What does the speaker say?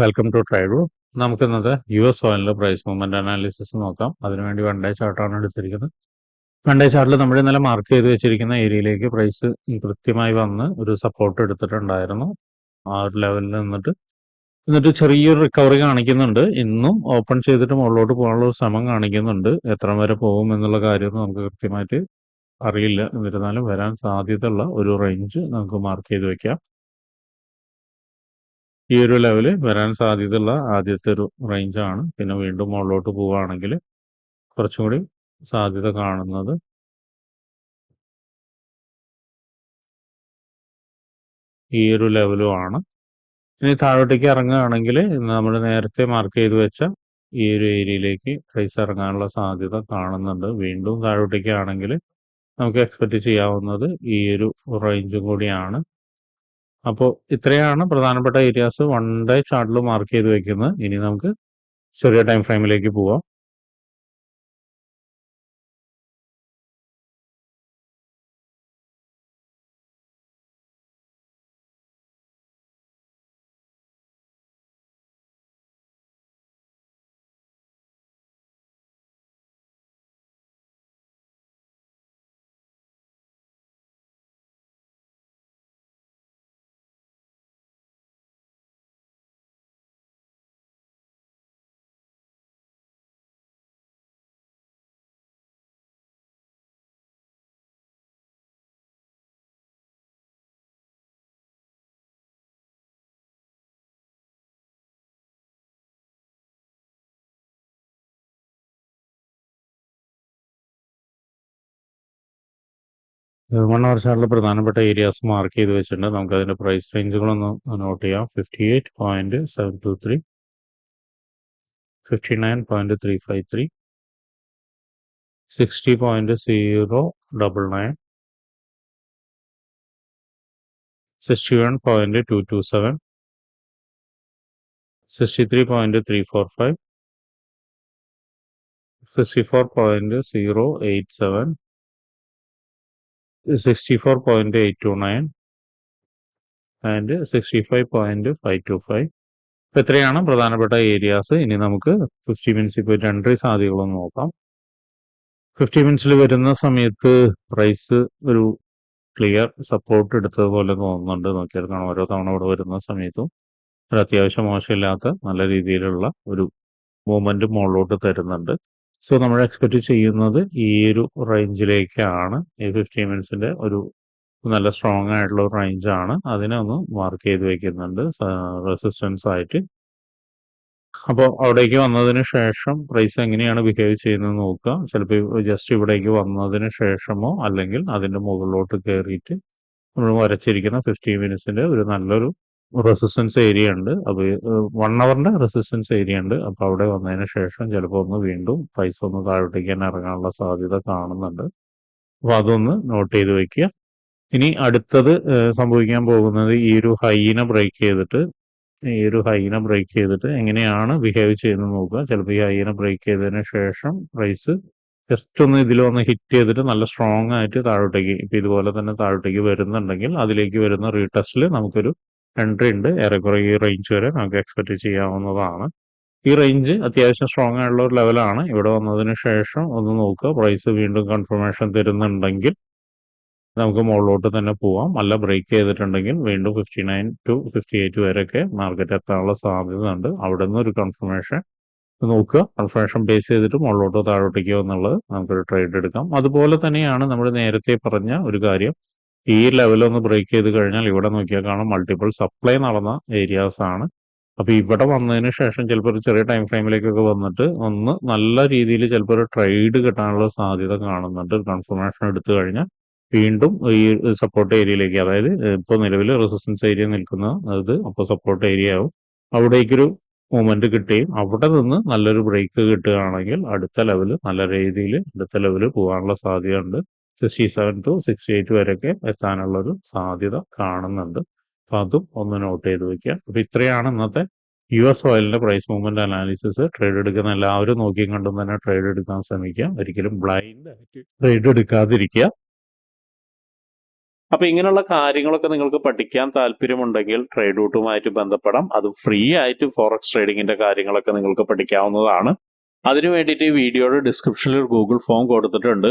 Welcome to ട്രൈഡു ഇന്നത്തെ U S ഓയിലിന്റെ പ്രൈസ് മൂവ്മെന്റ് അനാലിസിസ് നോക്കാം. അതിനുവേണ്ടി വൺ ഡേ ചാർട്ടാണ് എടുത്തിരിക്കുന്നത്. വൺ ഡേ ചാർട്ടിൽ നമ്മൾ ഇന്നലെ മാർക്ക് ചെയ്ത് വെച്ചിരിക്കുന്ന ഏരിയയിലേക്ക് പ്രൈസ് കൃത്യമായി വന്ന് ഒരു സപ്പോർട്ട് എടുത്തിട്ടുണ്ടായിരുന്നു. ആ ഒരു ലെവലിൽ നിന്നിട്ട്. എന്നിട്ട് ചെറിയൊരു റിക്കവറി കാണിക്കുന്നുണ്ട്. ഇന്നും ഓപ്പൺ ചെയ്തിട്ട് മുകളിലോട്ട് പോകാനുള്ള ഒരു ശ്രമം കാണിക്കുന്നുണ്ട്. എത്ര വരെ പോകും എന്നുള്ള കാര്യമൊന്നും നമുക്ക് കൃത്യമായിട്ട് അറിയില്ല. എന്നിരുന്നാലും വരാൻ സാധ്യതയുള്ള ഒരു റേഞ്ച് നമുക്ക് മാർക്ക് ചെയ്ത് വെക്കാം. ഈ ഒരു ലെവൽ വരാൻ സാധ്യതയുള്ള ആദ്യത്തെ ഒരു റേഞ്ചാണ് പിന്നെ വീണ്ടും മുകളിലോട്ട് പോവുകയാണെങ്കിൽ കുറച്ചും കൂടി സാധ്യത കാണുന്നത് ഈ ഒരു ലെവലും ആണ്. ഇനി താഴോട്ടേക്ക് ഇറങ്ങുകയാണെങ്കിൽ നമ്മൾ നേരത്തെ മാർക്ക് ചെയ്ത് വെച്ച ഈ ഒരു ഏരിയയിലേക്ക് പ്രൈസ് ഇറങ്ങാനുള്ള സാധ്യത കാണുന്നുണ്ട്. വീണ്ടും താഴോട്ടേക്ക് ആണെങ്കിൽ നമുക്ക് എക്സ്പെക്റ്റ് ചെയ്യാവുന്നത് ഈ ഒരു റേഞ്ചും കൂടിയാണ്. അപ്പോൾ ഇത്രയാണ് പ്രധാനപ്പെട്ട ഏരിയാസ് വൺ ഡേ ചാർട്ടിൽ മാർക്ക് ചെയ്ത് വെക്കുന്നത്. ഇനി നമുക്ക് ചെറിയ ടൈം ഫ്രെയിമിലേക്ക് പോവാം. വൺ വർഷമുള്ള പ്രധാനപ്പെട്ട ഏരിയാസ് മാർക്ക് ചെയ്ത് വെച്ചിട്ടുണ്ട്. നമുക്ക് അതിന്റെ പ്രൈസ് റേഞ്ചുകളൊന്ന് നോട്ട് ചെയ്യാം. Fifty eight point seven two three fifty nine point three five three sixty point zero double nine sixty one point two two seven sixty three point three four five sixty four point zero eight seven sixty four point eight two nine and sixty five point five two five ഇപ്പം ഇത്രയാണ് പ്രധാനപ്പെട്ട areas ഇനി നമുക്ക് fifty minutes ഇപ്പോൾ രണ്ടര സാധ്യതകളൊന്ന് നോക്കാം. Fifty മിനിറ്റ്സിൽ വരുന്ന സമയത്ത് പ്രൈസ് ഒരു ക്ലിയർ സപ്പോർട്ട് എടുത്തതുപോലെ തോന്നുന്നുണ്ട്. നോക്കിയാൽ കാണാം ഓരോ തവണ ഇവിടെ വരുന്ന സമയത്തും. ഒരു അത്യാവശ്യം മോശമില്ലാത്ത നല്ല രീതിയിലുള്ള ഒരു മൂവ്മെന്റ് മുകളിലോട്ട് തരുന്നുണ്ട്. സോ നമ്മൾ എക്സ്പെക്ട് ചെയ്യുന്നത് ഈ ഒരു റേഞ്ചിലേക്കാണ് ഈ ഫിഫ്റ്റി മിനിറ്റ്സിന്റെ ഒരു നല്ല സ്ട്രോങ് ആയിട്ടുള്ള ഒരു റേഞ്ചാണ് അതിനെ ഒന്ന് മാർക്ക് ചെയ്ത് വെക്കുന്നുണ്ട്. റെസിസ്റ്റൻസ് ആയിട്ട്. അപ്പോൾ അവിടേക്ക് വന്നതിന് ശേഷം പ്രൈസ് എങ്ങനെയാണ് ബിഹേവ് ചെയ്യുന്നത് നോക്കുക. ചിലപ്പോൾ ജസ്റ്റ് ഇവിടേക്ക് വന്നതിന് ശേഷമോ അല്ലെങ്കിൽ അതിന്റെ മുകളിലോട്ട് കയറിയിട്ട് നമ്മൾ വരച്ചിരിക്കുന്ന ഫിഫ്റ്റി മിനിറ്റ്സിന്റെ ഒരു നല്ലൊരു റെസിസ്റ്റൻസ് ഏരിയ ഉണ്ട്. അപ്പോൾ വൺ അവറിന്റെ റെസിസ്റ്റൻസ് ഏരിയ ഉണ്ട്. അപ്പോൾ അവിടെ വന്നതിന് ശേഷം ചിലപ്പോൾ ഒന്ന് വീണ്ടും പൈസ ഒന്ന് താഴോട്ടേക്ക് തന്നെ ഇറങ്ങാനുള്ള സാധ്യത കാണുന്നുണ്ട്. അപ്പോൾ അതൊന്ന് നോട്ട് ചെയ്ത് വെക്കുക. ഇനി അടുത്തത് സംഭവിക്കാൻ പോകുന്നത് ഈ ഒരു ഹൈനെ ബ്രേക്ക് ചെയ്തിട്ട് ഈ ഒരു ഹൈനെ ബ്രേക്ക് ചെയ്തിട്ട് എങ്ങനെയാണ് ബിഹേവ് ചെയ്യുന്നത് നോക്കുക. ചിലപ്പോൾ ഈ ഹൈനെ ബ്രേക്ക് ചെയ്തതിന് ശേഷം പ്രൈസ് ജസ്റ്റ് ഒന്ന് ഇതിൽ ഒന്ന് ഹിറ്റ് ചെയ്തിട്ട് നല്ല സ്ട്രോങ് ആയിട്ട് താഴോട്ടേക്ക് ഇപ്പം ഇതുപോലെ തന്നെ താഴോട്ടേക്ക് വരുന്നുണ്ടെങ്കിൽ അതിലേക്ക് വരുന്ന റീടെസ്റ്റിൽ നമുക്കൊരു എൻട്രി ഉണ്ട്. ഏറെക്കുറെ ഈ റേഞ്ച് വരെ നമുക്ക് എക്സ്പെക്ട് ചെയ്യാവുന്നതാണ്. ഈ റേഞ്ച് അത്യാവശ്യം സ്ട്രോങ് ആയിട്ടുള്ള ഒരു ലെവലാണ് ഇവിടെ വന്നതിന് ശേഷം ഒന്ന് നോക്കുക. പ്രൈസ് വീണ്ടും കൺഫർമേഷൻ തരുന്നുണ്ടെങ്കിൽ നമുക്ക് മുകളിലോട്ട് തന്നെ പോവാം. അല്ല ബ്രേക്ക് ചെയ്തിട്ടുണ്ടെങ്കിൽ വീണ്ടും fifty nine to fifty eight വരെയൊക്കെ മാർക്കറ്റ് എത്താനുള്ള സാധ്യത ഉണ്ട് അവിടെ നിന്ന് ഒരു കൺഫർമേഷൻ നോക്കുക. കൺഫർമേഷൻ ബേസ് ചെയ്തിട്ട് മുകളിലോട്ടോ താഴോട്ടേക്കോ എന്നുള്ളത് നമുക്കൊരു ട്രേഡ് എടുക്കാം. അതുപോലെ തന്നെയാണ് നമ്മൾ നേരത്തെ പറഞ്ഞ ഒരു കാര്യം. ഈ ലെവലൊന്ന് ബ്രേക്ക് ചെയ്ത് കഴിഞ്ഞാൽ ഇവിടെ നോക്കിയാൽ കാണാം മൾട്ടിപ്പിൾ സപ്ലൈ നടന്ന ഏരിയാസ് ആണ്. അപ്പോൾ ഇവിടെ വന്നതിന് ശേഷം ചിലപ്പോൾ ഒരു ചെറിയ ടൈം ഫ്രെയിമിലേക്കൊക്കെ വന്നിട്ട് ഒന്ന് നല്ല രീതിയിൽ ചിലപ്പോൾ ഒരു ട്രേഡ് കിട്ടാനുള്ള സാധ്യത കാണുന്നുണ്ട്. കൺഫർമേഷൻ എടുത്തു കഴിഞ്ഞാൽ വീണ്ടും ഈ സപ്പോർട്ട് ഏരിയയിലേക്ക് അതായത് ഇപ്പോൾ നിലവിൽ റെസിസ്റ്റൻസ് ഏരിയ നിൽക്കുന്ന അത് അപ്പോൾ സപ്പോർട്ട് ഏരിയ ആവും. അവിടേക്കൊരു മൂവ്മെന്റ് കിട്ടുകയും അവിടെ നിന്ന് നല്ലൊരു ബ്രേക്ക് കിട്ടുകയാണെങ്കിൽ അടുത്ത ലെവൽ നല്ല രീതിയിൽ അടുത്ത ലെവൽ പോകാനുള്ള സാധ്യതയുണ്ട്. Sixty seven to sixty eight വരെയൊക്കെ എത്താനുള്ളൊരു സാധ്യത കാണുന്നുണ്ട്. അപ്പോൾ അതും ഒന്ന് നോട്ട് ചെയ്ത് വെക്കുക. അപ്പോൾ ഇത്രയാണ് ഇന്നത്തെ യു എസ് ഓയിലിന്റെ പ്രൈസ് മൂവ്മെന്റ് അനാലിസിസ് ട്രേഡ് എടുക്കുന്ന എല്ലാവരും നോക്കിയും കണ്ടും തന്നെ ട്രേഡ് എടുക്കാൻ ശ്രമിക്കുക. ഒരിക്കലും ബ്ലൈൻഡ് ട്രേഡ് എടുക്കാതിരിക്കുക. അപ്പൊ ഇങ്ങനെയുള്ള കാര്യങ്ങളൊക്കെ നിങ്ങൾക്ക് പഠിക്കാൻ താല്പര്യമുണ്ടെങ്കിൽ ട്രേഡ് റൂട്ടുമായിട്ട് ബന്ധപ്പെടാം. അത് ഫ്രീ ആയിട്ട് ഫോറക്സ് ട്രേഡിങ്ങിന്റെ കാര്യങ്ങളൊക്കെ നിങ്ങൾക്ക് പഠിക്കാവുന്നതാണ്. അതിനു വേണ്ടിയിട്ട് ഈ വീഡിയോയുടെ ഡിസ്ക്രിപ്ഷനിൽ ഒരു ഗൂഗിൾ ഫോം കൊടുത്തിട്ടുണ്ട്.